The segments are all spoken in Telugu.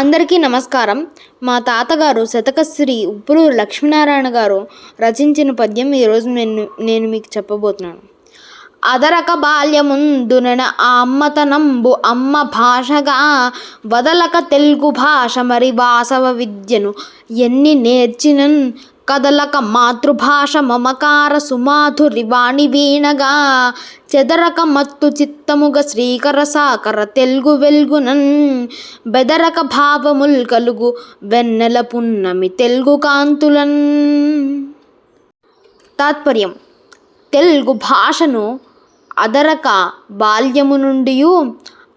అందరికీ నమస్కారం. మా తాతగారు శతకశ్రీ ఉప్పులూరు లక్ష్మీనారాయణ గారు రచించిన పద్యం ఈరోజు నేను నేను మీకు చెప్పబోతున్నాను. అదరక బాల్యముందునన ఆ అమ్మతనంబు అమ్మ భాషగా వదలక తెలుగు భాష మరి వాసవ విద్యను ఎన్ని నేర్చినన్ కదలక మాతృభాష మమకార సుమాధురి వాణి వీణగా. చెదరక మత్తు చిత్తముగ శ్రీకర సాకర తెలుగు వెల్గునన్. బెదరక భావముల్ కలుగు వెన్నెల పున్నమి తెలుగు కాంతులన్. తాత్పర్యం. తెలుగు భాషను అదరక బాల్యము నుండి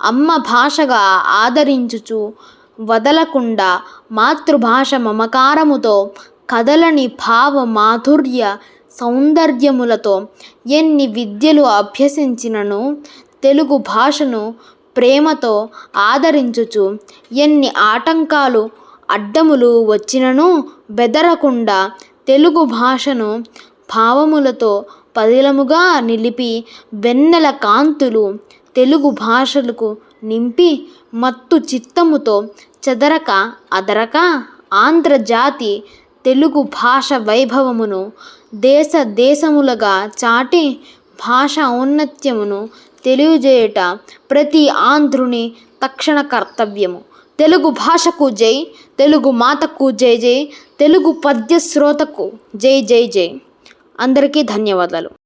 అమ్మ భాషగా ఆదరించుచు వదలకుండా మాతృభాష మమకారముతో కదలని భావ మాధుర్య సౌందర్యములతో ఎన్ని విద్యలు అభ్యసించినను తెలుగు భాషను ప్రేమతో ఆదరించుచు ఎన్ని ఆటంకాలు అడ్డములు వచ్చినను బెదరకుండా తెలుగు భాషను భావములతో పదిలముగా నిలిపి వెన్నెల కాంతులు తెలుగు భాషలకు నింపి మత్తు చిత్తముతో చెదరక అదరక ఆంధ్రజాతి తెలుగు భాష వైభవమును దేశ దేశములుగా చాటి భాష ఔన్నత్యమును తెలియజేయుట ప్రతి ఆంధ్రుని తక్షణ కర్తవ్యము. తెలుగు భాషకు జై తెలుగు మాతకు జై జై తెలుగు పద్య శ్రోతకు జై జై జై. అందరికీ ధన్యవాదాలు.